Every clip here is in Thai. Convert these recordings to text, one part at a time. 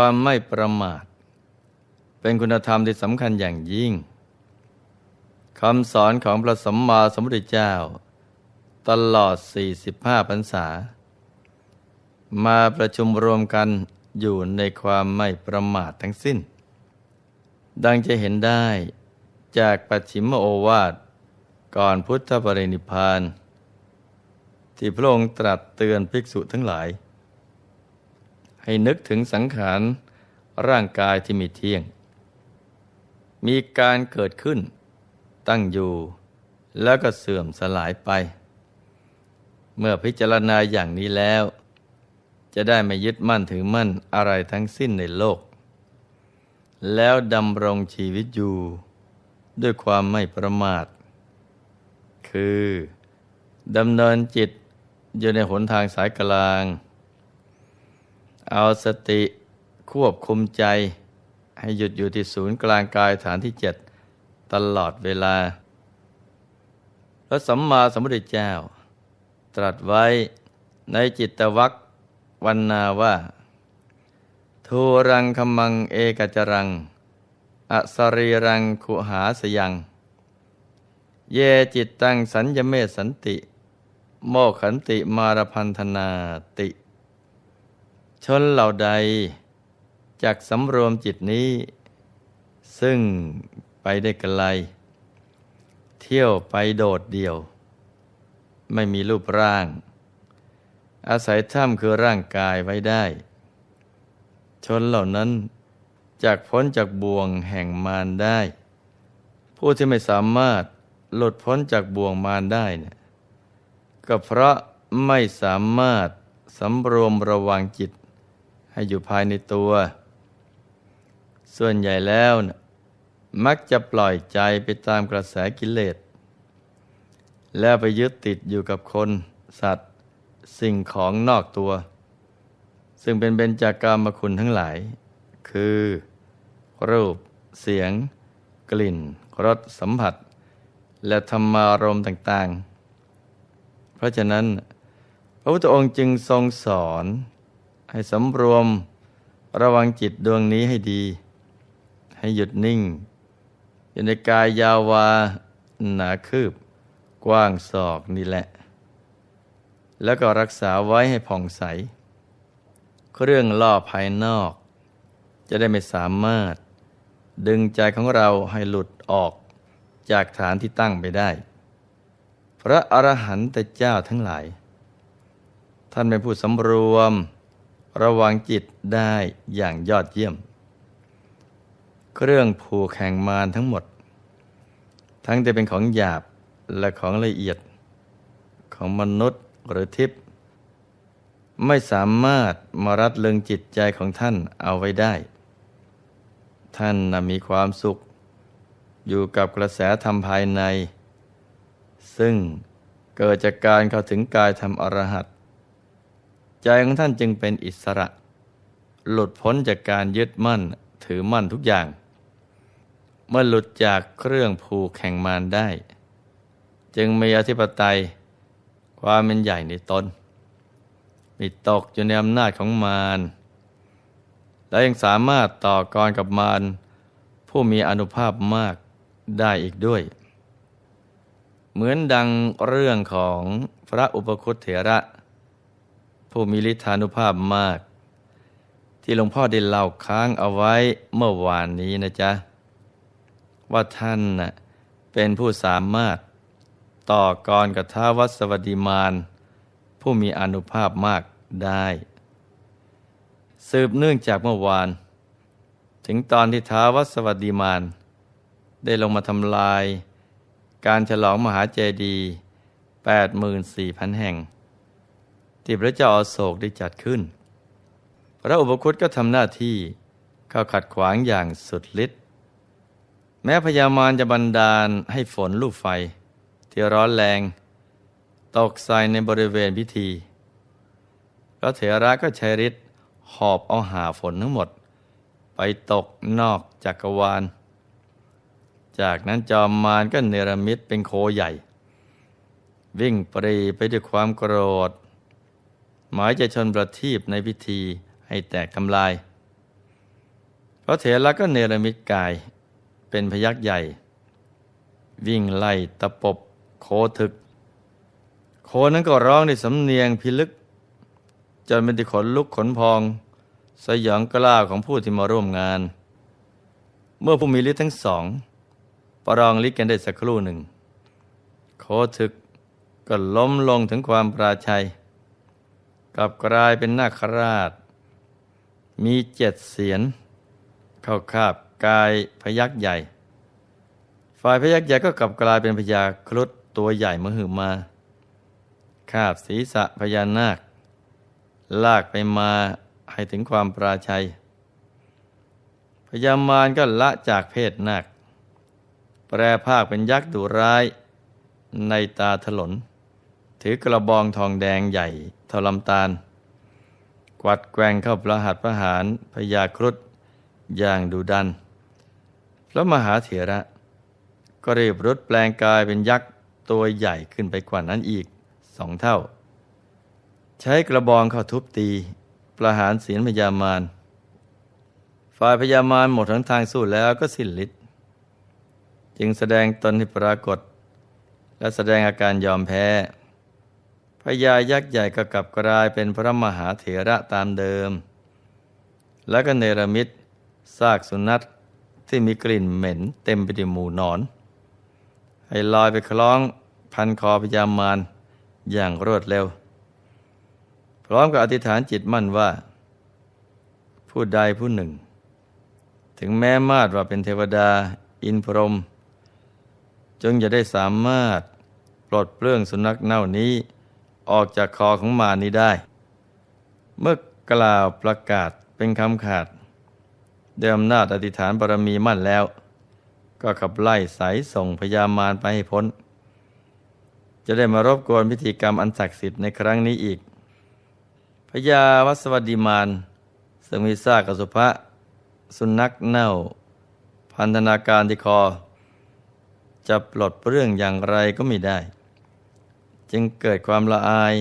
ความไม่ประมาท เป็นคุณธรรมที่สำคัญอย่างยิ่งคำสอนของพระสัมมาสัมพุทธเจ้า ตลอด 45พรรษา มาประชุมรวมกันอยู่ในความไม่ประมาททั้งสิ้น ดังจะเห็นได้จากปัจฉิมโอวาทก่อนพุทธปรินิพพาน ที่พระองค์ตรัสเตือนภิกษุทั้งหลาย ให้นึกถึงสังขารร่างกายที่มีเที่ยง มีการเกิดขึ้น ตั้งอยู่ แล้วก็เสื่อมสลายไป เมื่อพิจารณาอย่างนี้แล้ว จะได้ไม่ยึดมั่นถือมั่นอะไรทั้งสิ้นในโลก แล้วดำรงชีวิตอยู่ ด้วยความไม่ประมาท คือดำเนินจิตอยู่ในหนทางสายกลาง เอาสติควบคุมใจ ให้หยุดอยู่ที่ศูนย์กลางกายฐานที่เจ็ดตลอดเวลา พระสัมมาสัมพุทธเจ้า ตรัสไว้ในจิตวัควันนาว่าทูรังคมังเอกจรัง อสรีรังขุหาสยัง เยจิตตังสัญญเมสันติ โมกขันติมารพันธนาติ ชนเหล่าใดจากสำรวมจิตนี้ ซึ่งไปได้ไกล เที่ยวไปโดดเดี่ยว ไม่มีรูปร่าง อาศัยถ้ำคือร่างกายไว้ได้ ชนเหล่านั้นจากพ้นจากบ่วงแห่งมารได้ ผู้ที่ไม่สามารถหลุดพ้นจากบ่วงมารได้เนี่ยก็เพราะไม่สามารถสำรวมระวังจิต ให้อยู่ภายในตัว ส่วนใหญ่แล้วนะมักจะปล่อยใจไปตามกระแสกิเลส แล้วไปยึดติดอยู่กับคน สัตว์ สิ่งของนอกตัว ซึ่งเป็นเบญจากามคุณทั้งหลาย คือ รูป เสียง กลิ่น รส สัมผัส และธรรมารมณ์ต่าง ๆ เพราะฉะนั้น พระพุทธองค์จึงทรงสอน ให้สำรวมระวังจิตดวงนี้ให้ดี ให้หยุดนิ่ง อยู่ในกายยาวาหนาคืบ กว้างศอกนี่แหละ แล้วก็รักษาไว้ให้ผ่องใส เครื่องล่อภายนอก จะได้ไม่สามารถ ดึงใจของเราให้หลุดออกจากฐานที่ตั้งไปได้ พระอรหันตเจ้าทั้งหลาย ท่านเป็นผู้สำรวม ระวังจิตได้อย่างยอดเยี่ยม เครื่องผูกแห่งมารทั้งหมด ทั้งจะเป็นของหยาบและของละเอียด ของมนุษย์หรือทิพย์ไม่สามารถมารัดเลึงจิตใจของท่านเอาไว้ได้ ท่านมีความสุข อยู่กับกระแสธรรมภายใน ซึ่งเกิดจากการเข้าถึงกายธรรมอรหัต ใจของท่านจึงเป็นอิสระ หลุดพ้นจากการยึดมั่นถือมั่นทุกอย่าง เมื่อหลุดจากเครื่องผูกแข่งมารได้ จึงมีอธิปไตยความเป็นใหญ่ในตนมีตกอยู่ในอำนาจของมารและยังสามารถต่อกรกับมารผู้มีอนุภาพมากได้อีกด้วย เหมือนดังเรื่องของพระอุปคุตเถระ ผู้มีฤทธานุภาพมาก ที่หลวงพ่อได้เล่าค้างเอาไว้เมื่อวานนี้นะจ๊ะ ว่าท่านน่ะเป็นผู้สามารถต่อกรกับท้าวัสวดีมาน ผู้มีอนุภาพมากได้ สืบเนื่องจากเมื่อวาน ถึงตอนที่ท้าวัสวดีมาน ได้ลงมาทำลาย การฉลองมหาเจดีย์84,000 แห่ง ที่พระเจ้าอาโศกได้จัดขึ้น พระอุปคุตก็ทำหน้าที่เข้าขัดขวางอย่างสุดฤทธิ์แม้พญามารจะบันดาลให้ฝนลูกไฟ ที่ร้อนแรง ตกใส่ในบริเวณพิธี พระเถระก็ใช้ฤทธิ์หอบเอาหาฝนทั้งหมด ไปตกนอกจักรวาล จากนั้นจอมมารก็เนรมิตเป็นโคใหญ่ วิ่งปรีไปด้วยความโกรธ หมายจะชนประทีปในพิธีให้แตกทำลายระเถระก็เนรมิตกายเป็นพยักษ์ใหญ่ วิ่งไล่ตะปบโคถึก โคนั้นก็ร้องในสำเนียงพิลึก จนเป็นที่ขนลุกขนพอง สยองกล้าวของผู้ที่มาร่วมงาน เมื่อผู้มีฤทธิ์ทั้งสอง ประลองฤทธิ์กันได้สักครู่หนึ่ง โคถึกก็ล้มลงถึงความปราชัย กลับกลายเป็นนาคราช มีเจ็ดเสียน เข้าคาบกายพยักษ์ใหญ่ ฝ่ายพยักษ์ใหญ่ก็กลับกลายเป็นพญาครุฑตัวใหญ่มหึมา คาบศีรษะพญานาค ลากไปมาให้ถึงความปราชัย พญามารก็ละจากเพศนาค แปรภาคเป็นยักษ์ดุร้ายในตาถลน ถือกระบองทองแดงใหญ่เท่าลำตาล กวัดแกว่งเข้าประหัตประหารพญาครุฑอย่างดุดัน พระมหาเถระ ก็รีบรุดแปลงกายเป็นยักษ์ตัวใหญ่ขึ้นไปกว่านั้นอีกสองเท่า ใช้กระบองเข้าทุบตีประหารศีลพญามารฝ่ายพญามารหมดทั้งทางสู้แล้วก็สิ้นฤทธิ์จึงแสดงตนให้ปรากฏ และแสดงอาการยอมแพ้ ญายักษ์ใหญ่ก็กลับกลายเป็นพระมหาเถระตามเดิม แล้วก็เนรมิตซากสุนัขที่มีกลิ่นเหม็นเต็มไปด้วยหมูนอน ให้ลอยไปคล้องพันคอพญามารอย่างรวดเร็ว พร้อมกับอธิษฐานจิตมั่นว่า ผู้ใดผู้หนึ่ง ถึงแม้มาดว่าเป็นเทวดาอินพรหมจงจะได้สามารถปลดเปลื้องสุนัขเน่านี้ ออกจากคอของมารนี้ได้ เมื่อกล่าวประกาศเป็นคำขาดเดิมนาจอธิษฐานบารมีมั่นแล้ว ก็ขับไล่สายส่งพญามารไปให้พ้น จะได้มารบกวนพิธีกรรมอันศักดิ์สิทธิ์ในครั้งนี้อีก พญาวัสวัดิมานซึ่งมีซากอสุภะสุนัขเน่า พันธนาการที่คอ จะปลดเปลื้องอย่างไรก็ไม่ได้ จึงเกิดความละอาย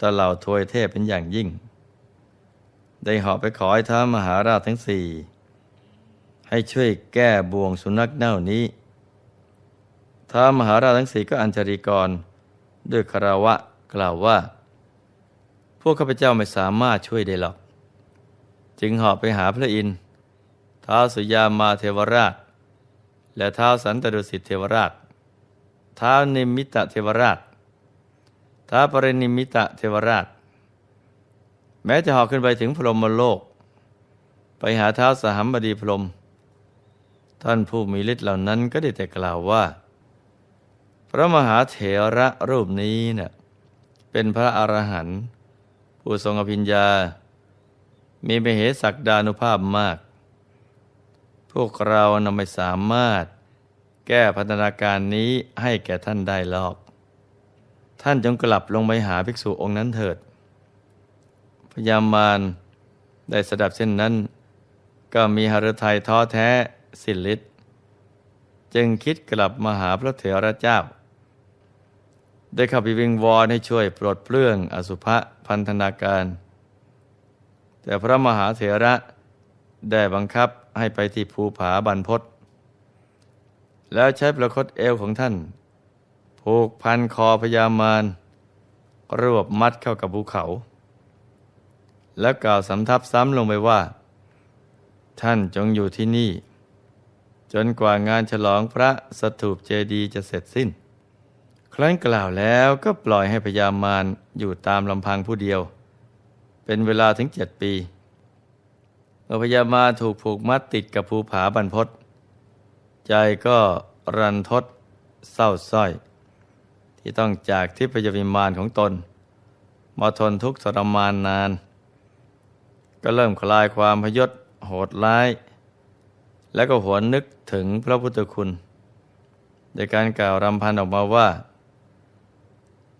ต่อเหล่าทวยเทพเป็นอย่างยิ่ง ได้หาะไปขอให้ท้ามหาราชทั้งสี่ ให้ช่วยแก้บ่วงสุนัขเน่านี้ ท้ามหาราชทั้งสี่ก็อัญชลีกร ด้วยคารวะกล่าวว่า พวกข้าพเจ้าไม่สามารถช่วยได้หรอก จึงหาะไปหาพระอินทร์ท้าวสุยามาเทวราช และท้าวสันตดุสิตเทวราชท้าวนิมิตะเทวราช ท้าปรินิมิตะเทวราช แม้จะหาะขึ้นไปถึงพรหมโลก ไปหาท้าสหัมบดีพรหมท่านผู้มีฤทธิ์เหล่านั้นก็ได้แต่กล่าวว่า พระมหาเถระรูปนี้เนะ่ะเป็นพระอรหันต์ผู้ทรงอภิญญา มีมเหศักดานุภาพมาก พวกเรานำไม่สามารถแก้พัฒนาการนี้ให้แก่ท่านได้หรอก ท่านจงกลับลงไปหาภิกษุองค์นั้นเถิด พยามารได้สดับเช่นนั้น ก็มีหฤทัยท้อแท้สิ้นฤทธิ์จึงคิดกลับมาหาพระเถระเจ้า ได้ข้าไปวิงวอนให้ช่วยปลดเปลื้องอสุภะพันธนาการ แต่พระมหาเถระได้บังคับให้ไปที่ภูผาบรรพศแล้วใช้ประคตเอวของท่าน ผูกพันคอพญามารรวบมัดเข้ากับภูเขา แล้วกล่าวสำทับซ้ำลงไปว่า ท่านจงอยู่ที่นี่ จนกว่างานฉลองพระสถูปเจดีย์จะเสร็จสิ้น ครั้นกล่าวแล้วก็ปล่อยให้พญามารอยู่ตามลำพังผู้เดียว เป็นเวลาถึงเจ็ดปีเมื่อพญามารถูกผูกมัดติดกับภูผาบรรพศใจก็รันทดเศร้าส้อย ที่ต้องจากทิพยวิมานของตน มาทนทุกข์ทรมานนาน ก็เริ่มคลายความพยศโหดร้าย และก็หวนนึกถึงพระพุทธคุณโดยการกล่าวรำพันออกมาว่า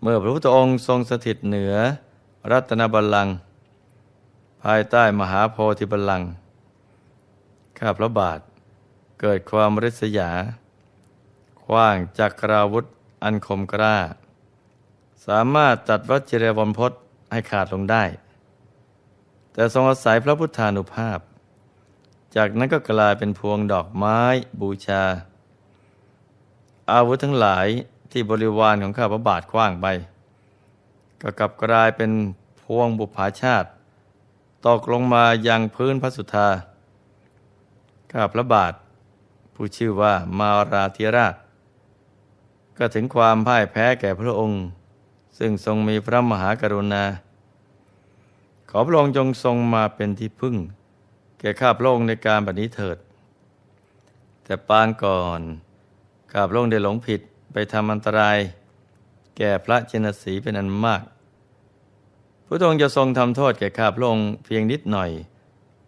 เมื่อพระพุทธองค์ทรงสถิตเหนือ รัตนบัลลังก์ภายใต้มหาโพธิบัลลังก์ข้าพระบาทเกิดความริษยา คว้างจักราวุธ อันคมกล้า สามารถตัดวัชิรบรพศให้ขาดลงได้ แต่ทรงอาศัยพระพุทธานุภาพ จากนั้นก็กลายเป็นพวงดอกไม้บูชา อาวุธทั้งหลายที่บริวารของข้าพระบาทคว้างไป ก็กลับกลายเป็นพวงบุพาชาติ ตกลงมายังพื้นพระสุธาข้าพระบาท ผู้ชื่อว่ามาราธิราช ก็ถึงความพ่ายแพ้แก่พระองค์ ซึ่งทรงมีพระมหากรุณา ขอพระองค์จงทรงมาเป็นที่พึ่ง แก่ข้าพระองค์ในการบัดนี้เถิด แต่ปางก่อนข้าพระองค์ได้หลงผิดไปทำอันตราย แก่พระเจนสีเป็นอันมากพระองค์จะทรงทำโทษแก่ข้าพระองค์เพียงนิดหน่อย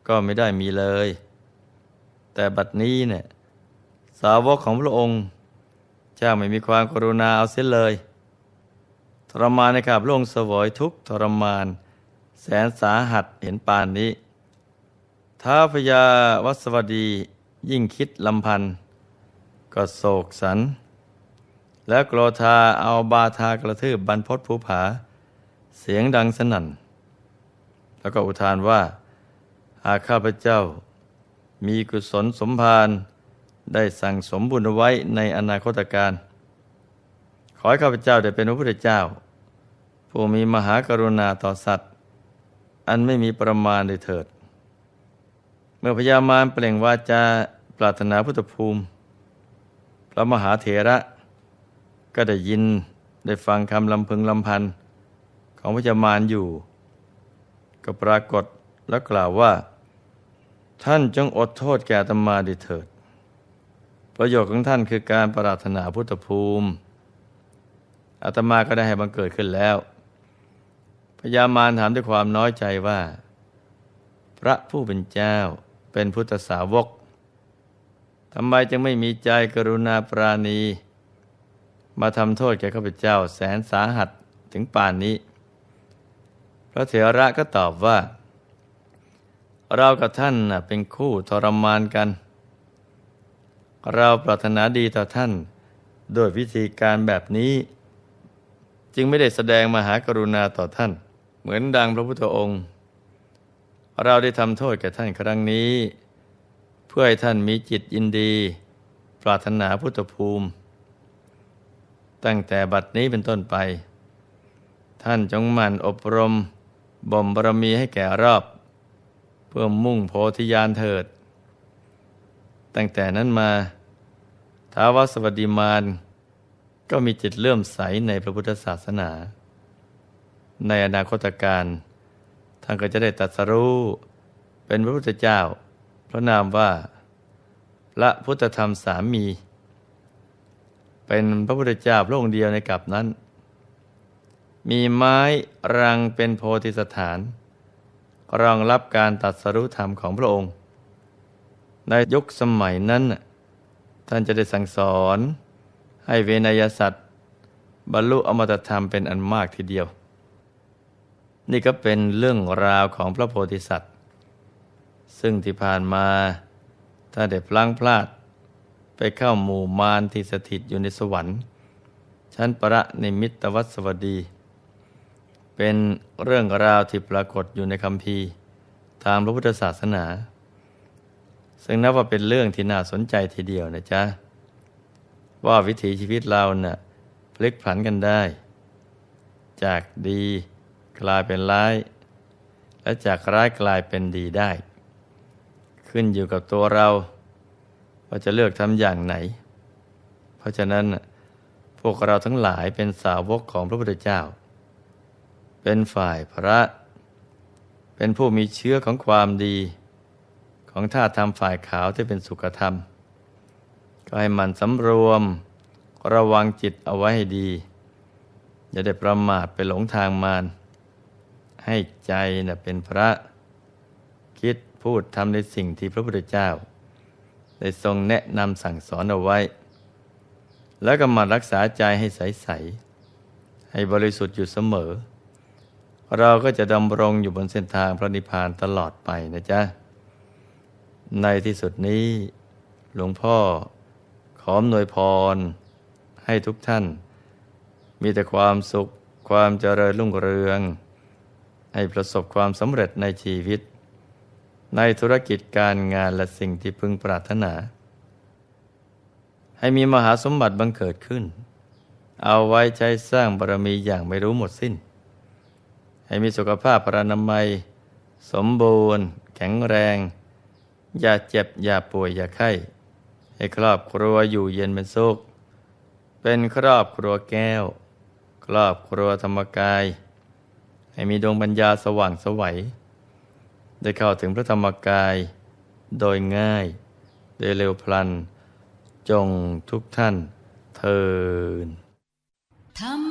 ก็ไม่ได้มีเลย แต่บัดนี้เนี่ยสาวกของพระองค์ จ้าไม่มีความกรุณาเอาเสียเลย ทรมานในข้าพระองสวยทุกทรมาน แสนสาหัสเห็นปานนี้ท้าพญาวัสวดียิ่งคิดลำพัน ก็โศกสัน แล้วโกรธาเอาบาทากระทืบบรรพตภูผา เสียงดังสนั่น แล้วก็อุทานว่า หากข้าพเจ้า มีกุศลสมภาร ได้สั่งสมบุญไว้ในอนาคตการ ขอให้ข้าพเจ้าได้เป็นพระพุทธเจ้า ผู้มีมหากรุณาต่อสัตว์ อันไม่มีประมาณใดเถิด เมื่อพญามารเปล่งวาจาปรารถนาพุทธภูมิ พระมหาเถระ ก็ได้ยินได้ฟังคำลำพึงลำพันของพญามารอยู่ ก็ปรากฏแล้วกล่าวว่า ท่านจงอดโทษแก่อาตมาดิเถิด ประโยชน์ของท่านคือการปรารถนาพุทธภูมิอาตมาก็ได้ให้บังเกิดขึ้นแล้วพญามารถามด้วยความน้อยใจว่า พระผู้เป็นเจ้าเป็นพุทธสาวกทำไมจึงไม่มีใจกรุณาปราณี มาทำโทษแก่ข้าพเจ้าแสนสาหัสถึงป่านนี้ พระเถระก็ตอบว่า เรากับท่านเป็นคู่ทรมานกัน เราปรารถนาดีต่อท่าน โดยวิธีการแบบนี้ จึงไม่ได้แสดงมหากรุณาต่อท่าน เหมือนดังพระพุทธองค์ เราได้ทำโทษแก่ท่านครั้งนี้ เพื่อให้ท่านมีจิตยินดี ปรารถนาพุทธภูมิ ตั้งแต่บัดนี้เป็นต้นไป ท่านจงหมั่นอบรมบ่มบารมีให้แก่รอบ เพื่อมุ่งโพธิญาณเถิด ตั้งแต่นั้นมาท้าวสวัสดิมานก็มีจิตเลื่อมใสในพระพุทธศาสนา ในอนาคตการท่านก็จะได้ตรัสรู้เป็นพระพุทธเจ้า พระนามว่า พระพุทธธรรมสามี เป็นพระพุทธเจ้าพระองค์เดียวในกลับนั้น มีไม้รังเป็นโพธิสถาน รองรับการตัดสรุธรรมของพระองค์ ในยุคสมัยนั้น ท่านจะได้สั่งสอน ให้เวนยสัตว์บรรลุอมตะธรรมเป็นอันมากทีเดียว นี่ก็เป็นเรื่องราวของพระโพธิสัตว์ ซึ่งที่ผ่านมาถ้าได้พลังพลาด ไปเข้าหมู่มารที่สถิตอยู่ในสวรรค์ ชั้นประนิมิตวัสวดี เป็นเรื่องราวที่ปรากฏอยู่ในคำพีทางพระพุทธศาสนา ซึ่งนับว่าเป็นเรื่องที่น่าสนใจทีเดียวนะจ๊ะ ว่าวิถีชีวิตเราเนะ่ะพลิกผันกันได้ จากดีกลายเป็นร้าย และจากร้ายกลายเป็นดีได้ ขึ้นอยู่กับตัวเรา ว่าจะเลือกทำอย่างไหน เพราะฉะนั้นพวกเราทั้งหลายเป็นสาวกของพระพุทธเจ้า เป็นฝ่ายพระ เป็นผู้มีเชื้อของความดี ของท่าทำฝ่ายขาวที่เป็นสุขธรรม ก็ให้มันสำรวมระวังจิตเอาไว้ให้ดี อย่าได้ประมาทไปหลงทางมารให้ใจนะเป็นพระคิดพูดทำในสิ่งที่พระพุทธเจ้า ได้ทรงแนะนำสั่งสอนเอาไว้ แล้วก็มารักษาใจให้ใสๆให้บริสุทธิ์อยู่เสมอ เราก็จะดำรงอยู่บนเส้นทางพระนิพพานตลอดไปนะจ๊ะ ในที่สุดนี้ หลวงพ่อขออำนวยพร ให้ทุกท่าน มีแต่ความสุขความเจริญรุ่งเรือง ให้ประสบความสำเร็จในชีวิต ในธุรกิจการงานและสิ่งที่พึงปรารถนา ให้มีมหาสมบัติบังเกิดขึ้น เอาไว้ใช้สร้างบารมีอย่างไม่รู้หมดสิ้น ให้มีสุขภาพพรานามัย สมบูรณ์ แข็งแรง อย่าเจ็บ อย่าป่วย อย่าไข้ ให้ครอบครัวอยู่เย็นเป็นสุข เป็นครอบครัวแก้ว ครอบครัวธรรมกาย ให้มีดวงปัญญาสว่างสวัย ได้เข้าถึงพระธรรมกาย โดยง่าย โดยเร็วพลัน จงทุกท่านเทินธรรม